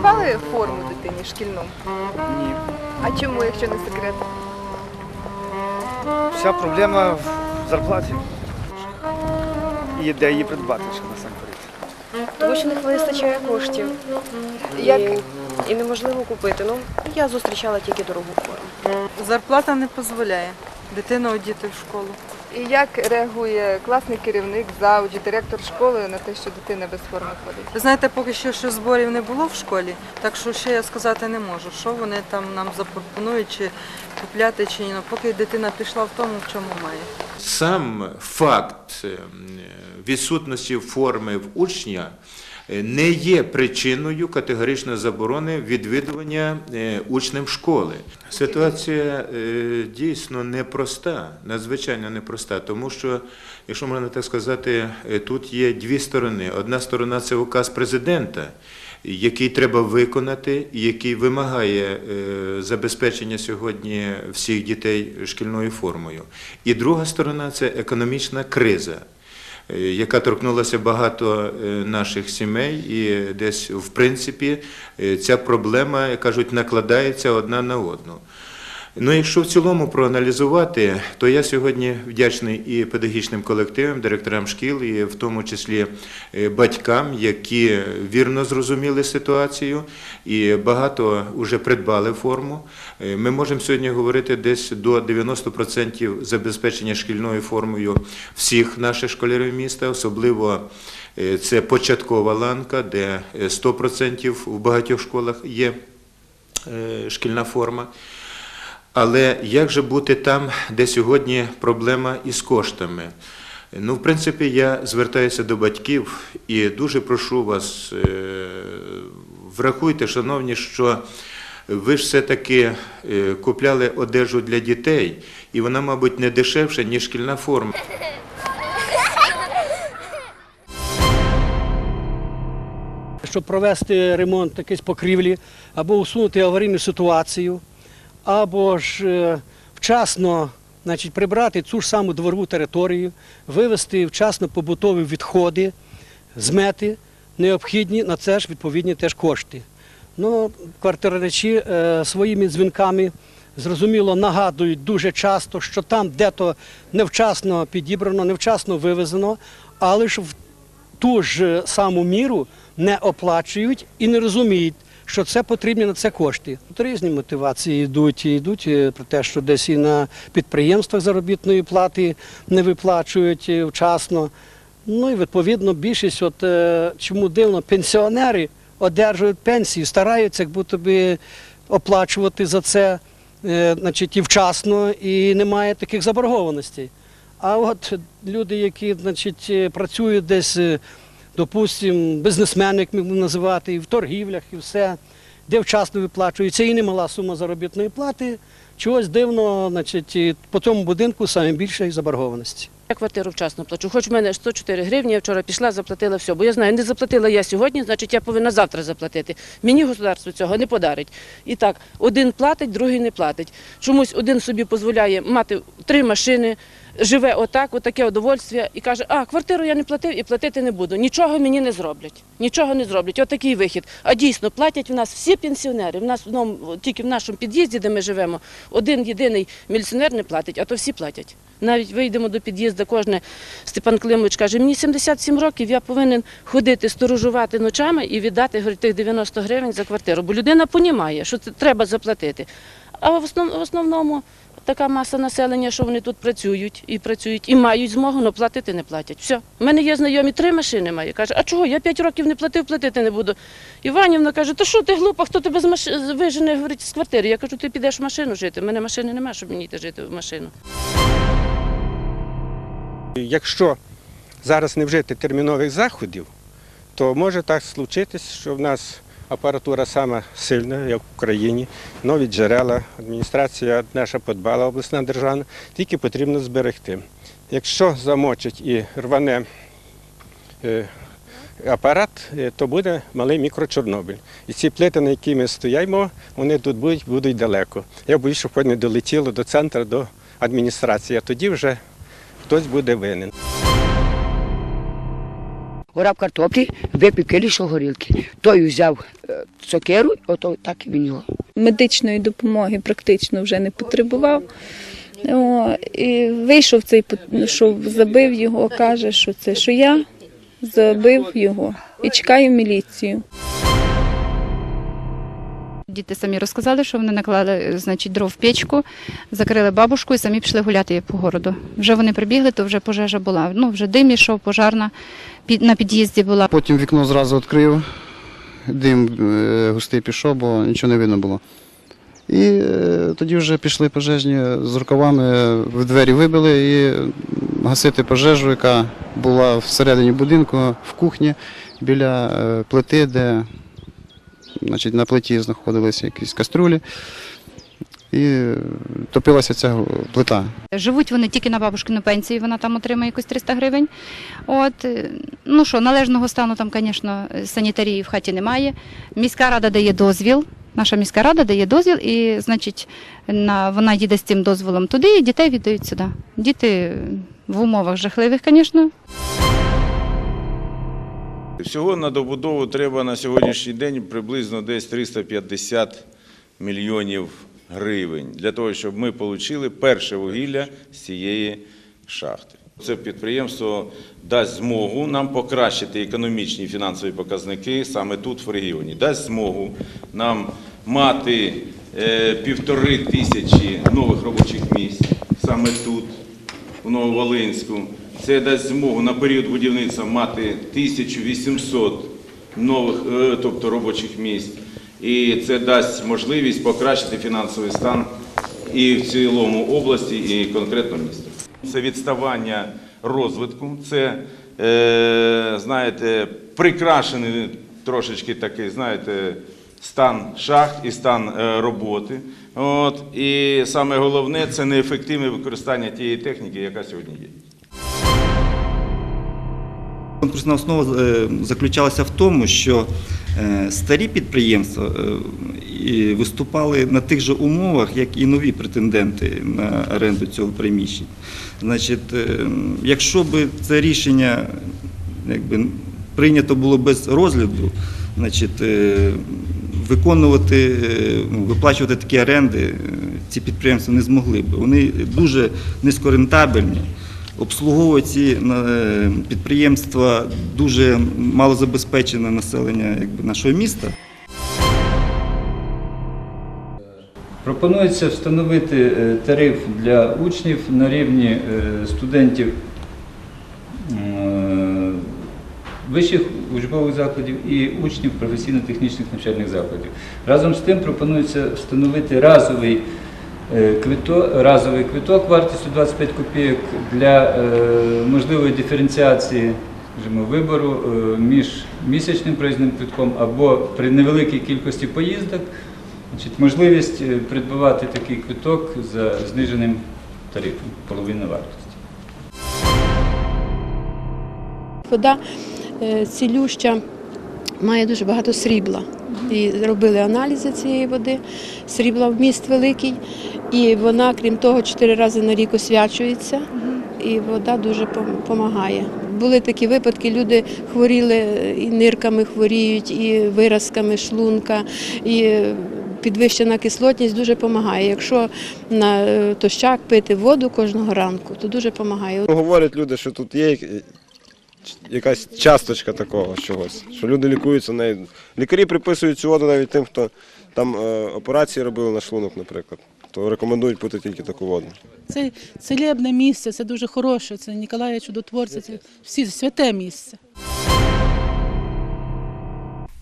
придбали форму дитині шкільну? Ні. А чому, якщо не секрет? Вся проблема в зарплаті. І де її придбати ще насамперед. Тому що не вистачає коштів. Як І, і неможливо купити. Ну, я зустрічала тільки дорогу форму. Зарплата не дозволяє дитину одіти в школу. І як реагує класний керівник, завуч, директор школи на те, що дитина без форми ходить? Ви знаєте, поки що ще зборів не було в школі, так що ще я сказати не можу, що вони там нам запропонують, чи купляти, чи ні. Ну, Поки дитина пішла в тому, в чому має. Сам факт е, відсутності форми в учня не є причиною категоричної заборони відвідування е, учнем школи. Ситуація е, дійсно непроста, надзвичайно непроста, тому що, якщо можна так сказати, е, тут є дві сторони. Одна сторона це указ президента який треба виконати, який вимагає е, забезпечення сьогодні всіх дітей шкільною формою. І друга сторона це економічна криза. Е, Яка торкнулася багато е, наших сімей, і десь в принципі е, ця проблема, кажуть, накладається одна на одну. Ну, якщо в цілому проаналізувати, то я сьогодні вдячний і педагогічним колективам, директорам шкіл, і в тому числі е, батькам, які вірно зрозуміли ситуацію і багато вже придбали форму. Е, Ми можемо сьогодні говорити десь до 90% забезпечення шкільною формою всіх наших школярів міста, особливо е, це початкова ланка, де е, 100% в багатьох школах є шкільна форма. Але як же бути там, де сьогодні проблема із коштами? Ну, в принципі, я звертаюся до батьків і дуже прошу вас, е, врахуйте, шановні, що ви ж все-таки е, купляли одежу для дітей, і вона, мабуть, не дешевша, ніж шкільна форма. щоб провести ремонт якоїсь покрівлі, або усунути аварійну ситуацію, або ж е, вчасно значить, прибрати цю ж саму дворову територію, вивезти вчасно побутові відходи, змети, необхідні на це ж відповідні теж кошти. Ну, квартирачі е, своїми дзвінками зрозуміло нагадують дуже часто, що там де-то невчасно підібрано, невчасно вивезено, але ж в ту ж саму міру не оплачують і не розуміють, що це потрібні на це кошти. Тут різні мотивації йдуть, йдуть е, про те, що десь і на підприємствах заробітної плати не виплачують е, вчасно. Ну і відповідно більшість, от е, чому дивно, пенсіонери одержують пенсію, стараються як будто би оплачувати за це значить, і вчасно, і немає таких заборгованостей. А от люди, які значить, працюють десь, допустимо, бізнесмени, як ми будемо називати, і в торгівлях, і все, де вчасно виплачується, і немала сума заробітної плати, чогось дивно, значить, по цьому будинку саме більше і заборгованості. Я квартиру вчасно плачу. Хоч в мене 104 гривні, я вчора пішла, заплатила все. Бо я знаю, не заплатила я сьогодні, значить я повинна завтра заплатити. Мені государство цього не подарить. І так, один платить, другий не платить. Чомусь один собі дозволяє мати три машини, живе отак, отаке удовольствие, і каже, а квартиру я не платив і платити не буду. Нічого мені не зроблять. Нічого не зроблять. Отакий вихід. А дійсно платять в нас всі пенсіонери. В нас одному- тільки в нашому під'їзді, де ми живемо, один єдиний міліціонер не платить, а то всі платять. Навіть вийдемо до під'їзду, кожне Степан Климович каже, мені 77 років, я повинен ходити, сторожувати ночами і віддати говорить, тих 90 гривень за квартиру. Бо людина понімає, що це треба заплатити. А в основному така маса населення, що вони тут працюють і працюють, і мають змогу, але платити не платять. Все. У мене є знайомі, три машини має. Каже, а чого? Я 5 років не платив, платити не буду. Іванівна каже, то що ти глупа, хто тебе з маш... вижене говорить, з квартири? Я кажу, ти підеш в машину жити. У мене машини немає, щоб мені йти жити в машину. Якщо зараз не вжити термінових заходів, то може так случитись, що в нас апаратура сама сильна, як в Україні, нові джерела, адміністрація наша подбала, обласна державна, тільки потрібно зберегти. Якщо замочить і рване е, апарат, е, то буде малий мікрочорнобиль. І ці плити, на які ми стоїмо, вони тут будуть, будуть далеко. Я боюсь, хоч не долетіло до центру, до адміністрації, а тоді вже хтось буде винен. Орав картоплі, випив килішок горілки. Той взяв е, сокиру, ото так і він його. медичної допомоги практично вже не потребував. О, і вийшов цей, пот- що забив його, каже, що це що я забив його і чекаю міліцію. Діти самі розказали, що вони наклали значить, дров в печку, закрили бабушку і самі пішли гуляти по городу. Вже вони прибігли, то вже пожежа була. Ну, вже дим ішов, пожарна на під'їзді була. Потім вікно зразу відкрив, дим е, густий пішов, бо нічого не видно було. І е, тоді вже пішли пожежні з рукавами, в двері вибили і гасити пожежу, яка була всередині будинку, в кухні, біля е, плити, де значить, на плиті знаходилися якісь каструлі. І топилася ця плита. Живуть вони тільки на бабушкину пенсію, вона там отримує якось 300 гривень. От, е, ну що, належного стану там, звісно, санітарії в хаті немає. Міська рада дає дозвіл. Наша міська рада дає дозвіл, і, значить, на, вона їде з цим дозволом туди, і дітей віддають сюди. Діти в умовах жахливих, звісно. Всього на добудову треба на сьогоднішній день приблизно десь 350 мільйонів гривень для того, щоб ми отримали перше вугілля з цієї шахти. Це підприємство дасть змогу нам покращити економічні і фінансові показники саме тут, в регіоні. Дасть змогу нам мати е, півтори тисячі нових робочих місць саме тут, у Нововолинську. Це дасть змогу на період будівництва мати 1800 нових, е, тобто робочих місць. І це дасть можливість покращити фінансовий стан і в цілому області, і конкретно міста. Це відставання розвитку, це, е, знаєте, прикрашений трошечки такий, знаєте, стан шахт і стан е, роботи. От, і саме головне це неефективне використання тієї техніки, яка сьогодні є. Конкурсна основа е, заключалася в тому, що е, старі підприємства е, виступали на тих же умовах, як і нові претенденти на оренду цього приміщення. Значить, якщо б це рішення якби, прийнято було без розгляду, значить, виконувати, ну, виплачувати такі оренди ці підприємства не змогли б. Вони дуже низькорентабельні. Обслуговують ці е, підприємства дуже малозабезпечене населення якби, нашого міста. Пропонується встановити е, тариф для учнів на рівні е, студентів вищих учбових закладів і учнів професійно-технічних навчальних закладів. Разом з тим пропонується встановити разовий разовий квиток вартістю 25 копійок для е, можливої диференціації скажімо, вибору е, між місячним проїзним квитком або при невеликій кількості поїздок Значить, можливість е, придбавати такий квиток за зниженим тарифом, половина вартості. Вода е, цілюща має дуже багато срібла. І робили аналізи цієї води. Срібла вміст великий, і вона, крім того, чотири рази на рік освячується, і вода дуже допомагає. Були такі випадки, люди хворіли і нирками хворіють, і виразками шлунка, і підвищена кислотність дуже допомагає. Якщо на е, тощак пити воду кожного ранку, то дуже допомагає. Говорять люди, що тут є якась часточка такого чогось, що люди лікуються нею. Лікарі приписують цю воду навіть тим, хто там е, операції робили на шлунок, наприклад. То рекомендують пити тільки таку воду. Це целебне місце, це дуже хороше. Це Ніколая Чудотворця, це всі святе місце.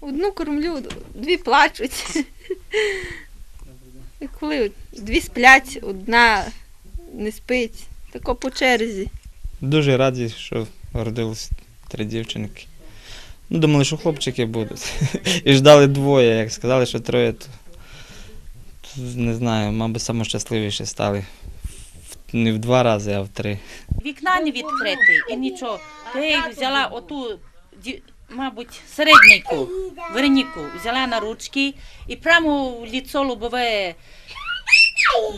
Одну кормлю, дві плачуть. Коли дві сплять, одна не спить. Тако по черзі. Дуже раді, що родилось три дівчинки. Ну, думали, що хлопчики будуть. І ждали двоє. Як сказали, що троє, то, то не знаю, мабуть, найщасливіше стали. Не в два рази, а в три. Вікна не відкриті і нічого. Я взяла оту, мабуть, середнійку, Вероніку, взяла на ручки і прямо в ліцо лобове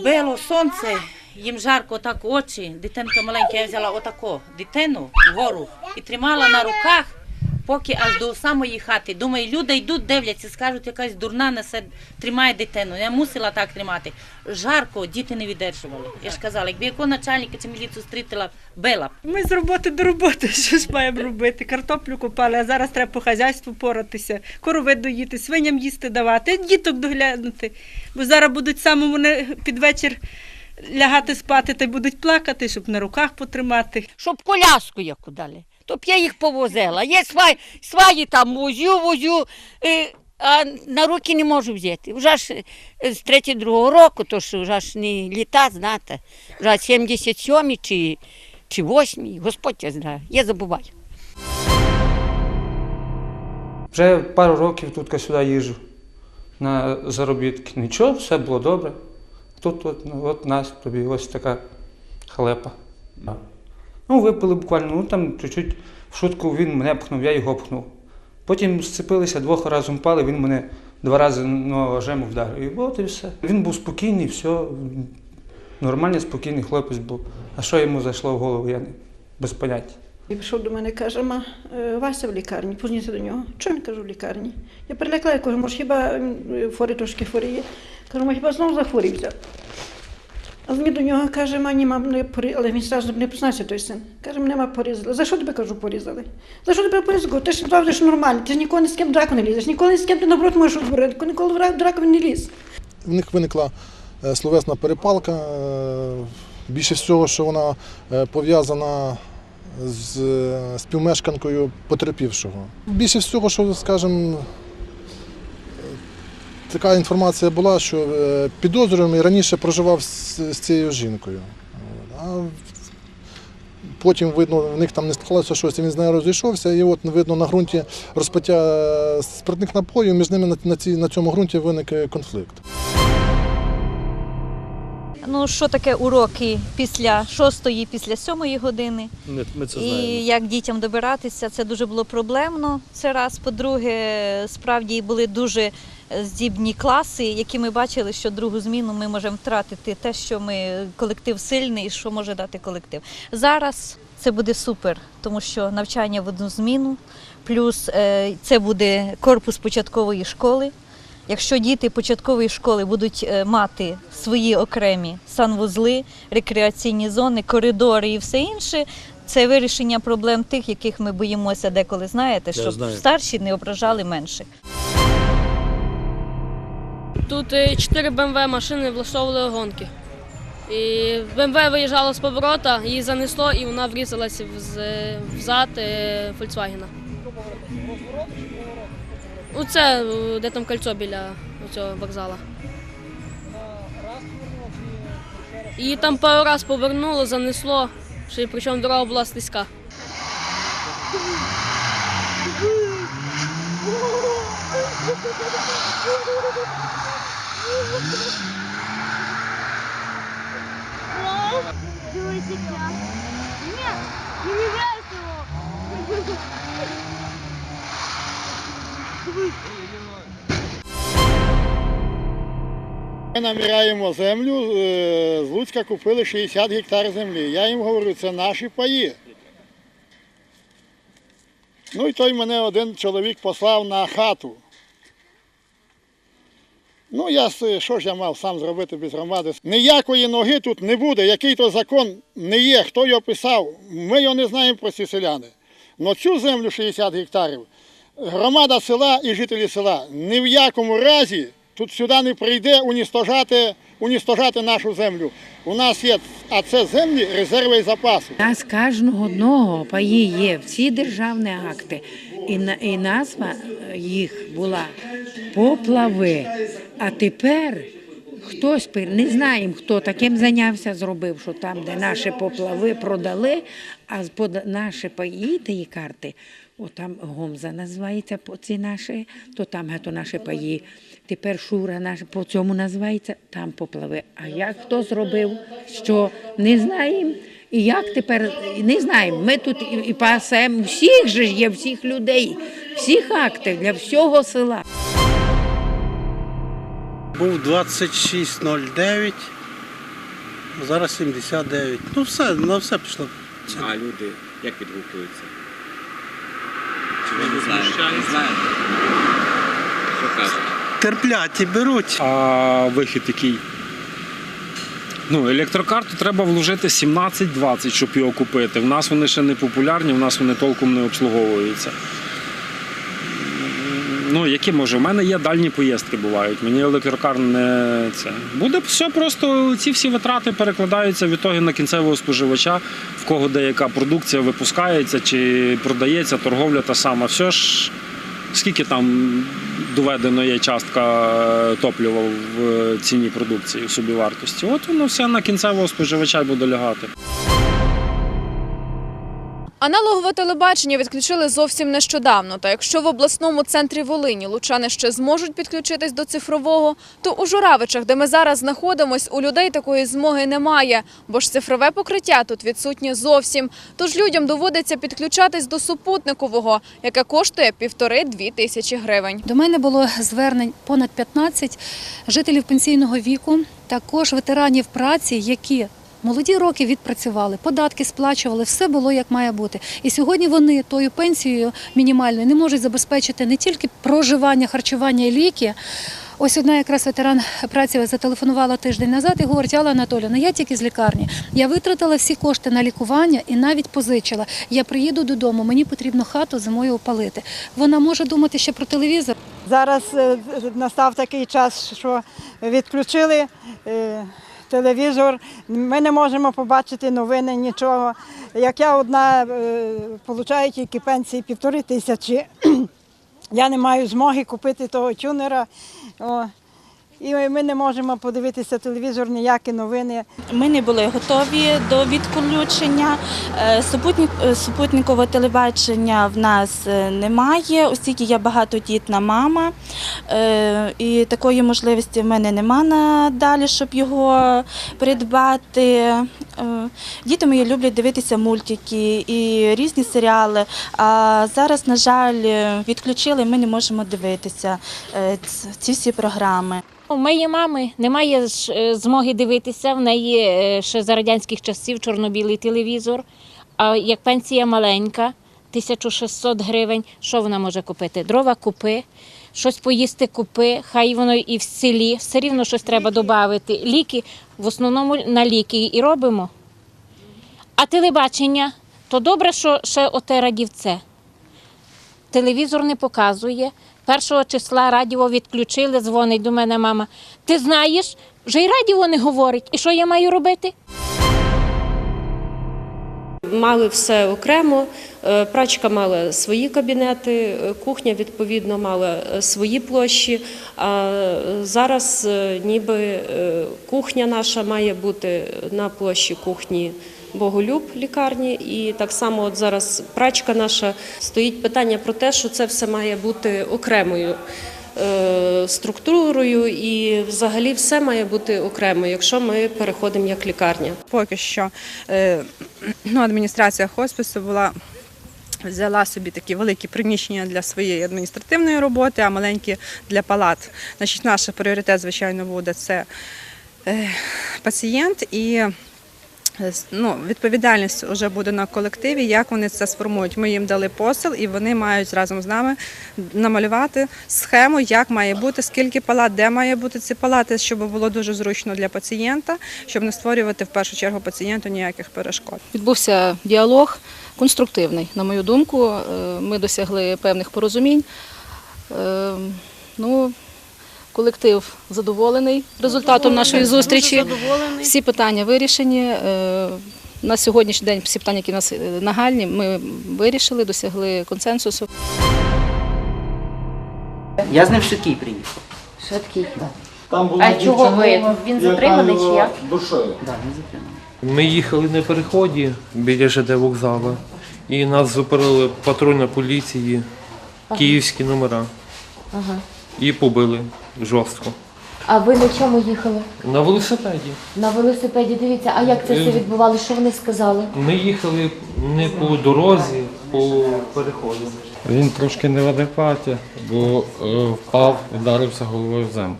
било сонце, їм жарко так очі. Дитинка маленька, я взяла отако дитину вгору і тримала на руках, поки аж до самої хати. Думаю, люди йдуть, дивляться, скажуть, якась дурна несе, тримає дитину. Я мусила так тримати. Жарко, діти не віддержували. Я ж казала, якби якого начальника чи міліцію зустріла, била б. Ми з роботи до роботи щось маємо робити. Картоплю купали, а зараз треба по хазяйству поратися, корови доїти, свиням їсти давати, діток доглянути. Бо зараз будуть саме вони під вечір лягати спати та й будуть плакати, щоб на руках потримати. Щоб коляску яку дали. То б я їх повозила. Є сваї, сваї там возю, возю, е, а на руки не можу взяти. Вже ж е, з 32-го року, то ж вже ж не літа, знаєте. Вже 77-й чи, чи 8-й, Господь я знає, я забуваю. Вже пару років тут сюди їжджу на заробітки. Нічого, все було добре. Тут от, от нас тобі ось така халепа. Ну, випили буквально, ну там чуть-чуть в шутку він мене пхнув, я його пхнув. Потім сцепилися, двох разом пали, він мене два рази ножем вдарив. І от і все. Він був спокійний, все. Нормальний, спокійний хлопець був. А що йому зайшло в голову, я не без поняття. І прийшов до мене, каже, ма, е, Вася в лікарні, позвоніться до нього. Чого він кажу в лікарні? Я перелякла, я кажу, може хіба фори трошки хворіє. Кажу, ма хіба знову захворівся. А він до нього каже, ма, ні, мам, не порі... але він зразу не признався той син. Каже, мене ма порізали. За що тебе кажу, порізали? За що тебе порізали? Ти ж правда ж нормальний, ти ж ніколи ні з ким в драку не лізеш, ніколи ні з ким ти наоборот можеш утворити, ніколи в дра- в драку не ліз. В них виникла е, словесна перепалка. е, Більше всього, що вона е, пов'язана з співмешканкою потерпівшого. Більше всього, що, скажімо, така інформація була, що е, підозрюваний раніше проживав з, цією жінкою. А потім, видно, в них там не склалося щось, і він з нею розійшовся, і от видно на ґрунті розпиття е, спиртних напоїв, між ними на, на, цій, на цьому ґрунті виник е, конфлікт. Ну, що таке уроки після шостої, після сьомої години? Ми, ми це І як дітям добиратися, це дуже було проблемно. Це раз. По-друге, справді були дуже здібні класи, які ми бачили, що другу зміну ми можемо втратити те, що ми колектив сильний, і що може дати колектив. Зараз це буде супер, тому що навчання в одну зміну, плюс е, це буде корпус початкової школи. Якщо діти початкової школи будуть е, мати свої окремі санвузли, рекреаційні зони, коридори і все інше, це вирішення проблем тих, яких ми боїмося деколи, знаєте, щоб знаю. старші не ображали менших. Тут е, чотири БМВ машини влаштовували гонки. І БМВ виїжджала з поворота, її занесло і вона врізалася в з- взад е, Фольксвагена. Ну, е, де там кольцо біля цього вокзала. Її там пару раз повернуло, занесло, причому дорога була слизька. Ми наміряємо землю, е, з Луцька купили 60 гектар землі. Я їм говорю, це наші паї. Ну і той мене один чоловік послав на хату. Ну, я що ж я мав сам зробити без громади? Ніякої ноги тут не буде, який то закон не є, хто його писав. Ми його не знаємо про ці селяни. Но цю землю 60 гектарів, громада села і жителі села ні в якому разі тут сюди не прийде уніштожати, уніштожати нашу землю. У нас є, а це землі резерви і запаси. Нас кожного одного паї є всі державні акти. І, і назва їх була поплави. А тепер хтось не знаємо, хто таким зайнявся, зробив, що там, де наші поплави продали, а наші паї тієї карти. О, там Гомза називається по ці наші, то там гето наші паї. Тепер Шура наш по цьому називається, там поплави. А як хто зробив, що не знаємо. І як тепер не знаємо. Ми тут і, і пасемо всіх же ж є, всіх людей, всіх актів для всього села. Був 26,09, зараз 79. Ну все, на все пішло. А люди як відгукуються? Чи ви не знаєте? Не знаєте? Що кажуть? Терплять і беруть. А вихід який? Ну, електрокарту треба вложити 17-20, щоб його купити. В нас вони ще не популярні, в нас вони толком не обслуговуються. Ну, які може? У мене є дальні поїздки бувають. Мені електрокар не це. Буде все просто ці всі витрати перекладаються в ітоги на кінцевого споживача, в кого деяка продукція випускається чи продається, торговля та сама. Все ж скільки там доведено є частка е, топлива в ціні продукції, в собівартості. От воно все на кінцевого споживача буде лягати. Аналогове телебачення відключили зовсім нещодавно. Та якщо в обласному центрі Волині лучани ще зможуть підключитись до цифрового, то у Журавичах, де ми зараз знаходимось, у людей такої змоги немає, бо ж цифрове покриття тут відсутнє зовсім. Тож людям доводиться підключатись до супутникового, яке коштує півтори-дві тисячі гривень. До мене було звернень понад 15 жителів пенсійного віку, також ветеранів праці, які молоді роки відпрацювали, податки сплачували, все було як має бути. І сьогодні вони тою пенсією мінімальною не можуть забезпечити не тільки проживання, харчування і ліки. Ось одна якраз ветеран праці зателефонувала тиждень назад і говорить, Алла Анатоліївна, я тільки з лікарні. Я витратила всі кошти на лікування і навіть позичила. Я приїду додому, мені потрібно хату зимою опалити. Вона може думати ще про телевізор. Зараз е, настав такий час, що відключили е, телевізор, ми не можемо побачити новини, нічого. Як я одна отримую получаю тільки пенсії півтори тисячі, я не маю змоги купити того тюнера. І ми не можемо подивитися телевізор, ніякі новини. Ми не були готові до відключення. Е, е, Супутникового телебачення в нас е, немає, оскільки я багатодітна мама. І такої можливості в мене нема надалі, щоб його придбати. Діти мої люблять дивитися мультики і різні серіали. А зараз, на жаль, відключили, ми не можемо дивитися ці всі програми. У моєї мами немає е, змоги дивитися. В неї е, ще за радянських часів чорно-білий телевізор. А як пенсія маленька, 1600 гривень, що вона може купити? Дрова купи, щось поїсти купи, хай воно і в селі, все рівно щось треба додати. Ліки в основному на ліки і робимо. А телебачення, то добре, що ще оте радівце. Телевізор не показує. Першого числа радіо відключили, дзвонить до мене мама. Ти знаєш, вже й радіо не говорить. І що я маю робити? Мали все окремо, е, прачка мала свої кабінети, е, кухня відповідно мала е, свої площі. А зараз ніби кухня наша має бути на площі кухні Боголюб лікарні. І так само от зараз прачка наша стоїть питання про те, що це все має бути окремою. е, Структурою і взагалі все має бути окремо, якщо ми переходимо як лікарня. Поки що е, ну, адміністрація хоспису була. Взяла собі такі великі приміщення для своєї адміністративної роботи, а маленькі для палат. Значить, наш пріоритет, звичайно, буде це е, пацієнт і ну, відповідальність вже буде на колективі, як вони це сформують. Ми їм дали посил, і вони мають разом з нами намалювати схему, як має бути, скільки палат, де має бути ці палати, щоб було дуже зручно для пацієнта, щоб не створювати в першу чергу пацієнту ніяких перешкод. Відбувся діалог конструктивний, на мою думку. Е, Ми досягли певних порозумінь. Е, Ну, колектив задоволений результатом нашої зустрічі. Всі питання вирішені. Е, На сьогоднішній день всі питання, які у нас е, нагальні, ми вирішили, досягли консенсусу. Я з ним в швидкий приїхав. Швидкий? Там А чого ви? Він затриманий чи як? Душою. Так, він затриманий. Ми їхали на переході біля ЖД вокзалу, і нас зупинили патрульна поліції, Ага. київські номера, Ага. і побили жорстко. А ви на чому їхали? На велосипеді. На велосипеді. Дивіться, а як це все Е. відбувалося? Що вони сказали? Ми їхали не по дорозі, по переходу. Він трошки не в адекваті, бо е, впав, вдарився головою в землю.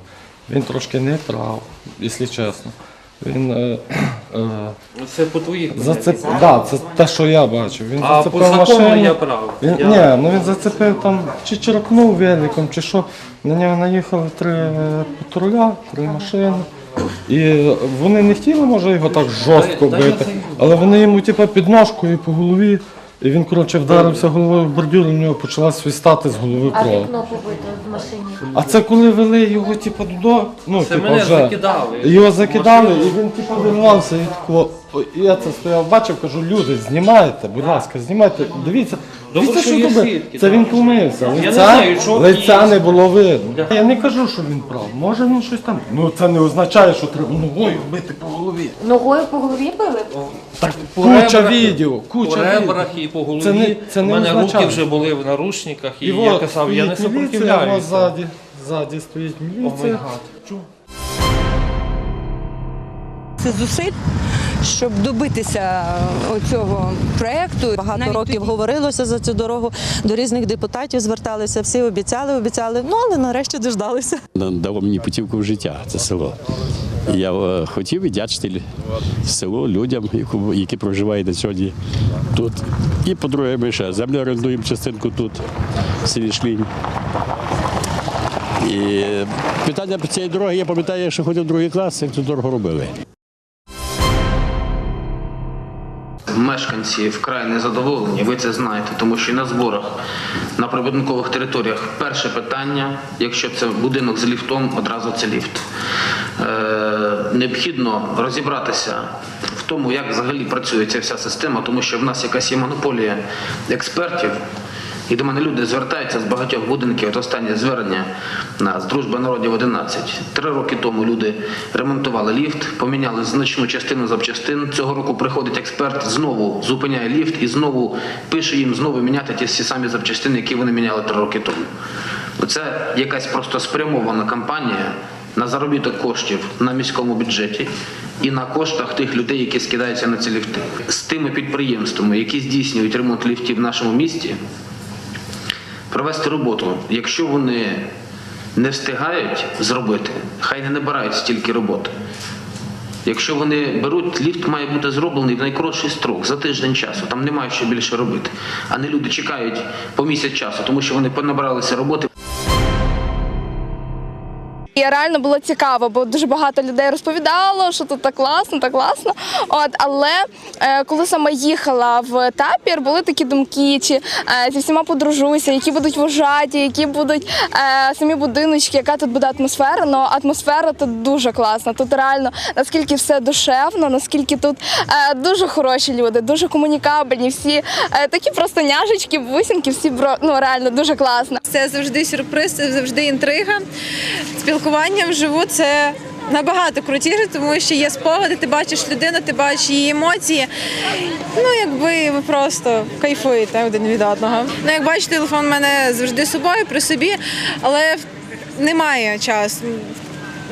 Він трошки не трав, якщо чесно. Він е, е, Це по твоїх Зацеп... Да, це те, що я бачив. Він А зацепив по закону машину. я прав. Він... Я- Ні, ну він зацепив там, чи черкнув великом, чи що. На нього наїхали три е, патруля, три машини. І вони не хотіли, може, його так жорстко бити, але вони йому типу, під ножкою по голові. І він, коротше, вдарився головою в бордюр, і в нього почала свистати з голови А кров. вікно побито в машині. А це коли вели його, типу, додому, ну, Це типу, мене вже. закидали. Його закидали, і він, типу, вирвався і такого. Я це стояв, бачив, кажу, люди, знімайте, будь ласка, знімайте. Дивіться, дивіться, що робить. Це він помився. Лиця, лиця не було видно. Я не кажу, що він прав. Може він щось там. Ну це не означає, що треба ногою бити по голові. Ногою по голові били? Так По куча відео, куча відео. ребрах і по по голові. Це не, це У мене означає. руки вже були в наручниках, і, я казав, я не сопротивляюся. Ззаді, ззаді стоїть міліція. Це зусиль, щоб добитися цього проєкту. Багато років говорилося за цю дорогу. До різних депутатів зверталися, всі обіцяли, обіцяли. Ну але нарешті дождалися. дало мені путівку в життя, це село. Я е, хотів віддячити селу людям, які проживають на сьогодні тут. І по-друге, ми ще землю орендуємо частинку тут, в селі Шлінь. І питання цієї дороги, я пам'ятаю, що ходив в другий клас, як цю дорогу робили. Мешканці вкрай незадоволені, ви це знаєте, тому що на зборах на прибудинкових територіях перше питання, якщо це будинок з ліфтом, одразу це ліфт. Е, необхідно розібратися в тому, як взагалі працює ця вся система, тому що в нас якась є монополія експертів. І до мене люди звертаються з багатьох будинків. От останнє звернення на з дружби народів 11. Три роки тому люди ремонтували ліфт, поміняли значну частину запчастин. Цього року приходить експерт, знову зупиняє ліфт і знову пише їм знову міняти ті всі самі запчастини, які вони міняли три роки тому. Це якась просто спрямована кампанія на заробіток коштів на міському бюджеті і на коштах тих людей, які скидаються на ці ліфти. З тими підприємствами, які здійснюють ремонт ліфтів в нашому місті, провести роботу. Якщо вони не встигають зробити, хай не набирають стільки роботи. Якщо вони беруть, ліфт має бути зроблений в найкоротший строк за тиждень часу. Там немає що більше робити. А не люди чекають по місяць часу, тому що вони понабралися роботи. І реально було цікаво, бо дуже багато людей розповідало, що тут так класно, так класно. От, але е, коли саме їхала в табір, були такі думки, чи е, зі всіма подружуся, які будуть вожаті, які будуть е, самі будиночки, яка тут буде атмосфера. Ну атмосфера тут дуже класна. Тут реально наскільки все душевно, наскільки тут е, дуже хороші люди, дуже комунікабельні, всі е, такі просто няжечки, бусинки, всі бро, ну реально дуже класно. Це завжди сюрприз, це завжди інтрига. Спілкування вживу це набагато крутіше, тому що є спогади, ти бачиш людину, ти бачиш її емоції. Ну, якби ви просто кайфуєте один від одного. Ну, як бачите, телефон в мене завжди з собою при собі, але немає часу.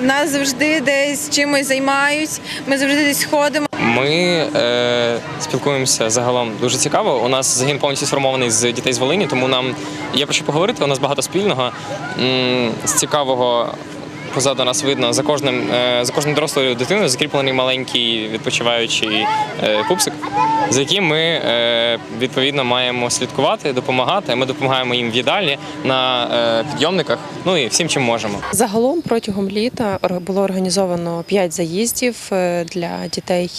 Нас завжди десь чимось займають, ми завжди десь ходимо. Ми е, спілкуємося загалом дуже цікаво. У нас загін повністю сформований з дітей з Волині, тому нам є про що поговорити. У нас багато спільного. З цікавого позаду нас видно за кожним е, за кожною дорослою дитиною закріплений маленький відпочиваючий е, пупсик, за яким ми е, відповідно маємо слідкувати, допомагати. Ми допомагаємо їм в їдальні на підйомниках. Ну і всім, чим можемо. Загалом протягом літа було організовано 5 заїздів для дітей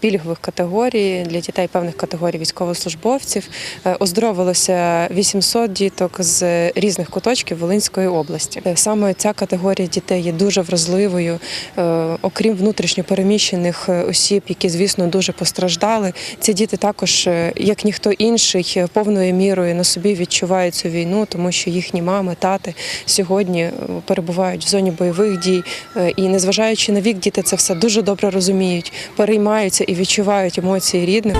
пільгових категорій, для дітей певних категорій військовослужбовців. Оздоровилося 800 діток з різних куточків Волинської області. Саме ця категорія дітей є дуже вразливою, Е, окрім внутрішньопереміщених е, осіб, які, звісно, дуже постраждали. Ці діти також, е, як ніхто інший, повною мірою на собі відчувають цю війну, тому що їхні мами, тати сьогодні перебувають в зоні бойових дій. І незважаючи на вік, діти це все дуже добре розуміють, переймаються і відчувають емоції рідних.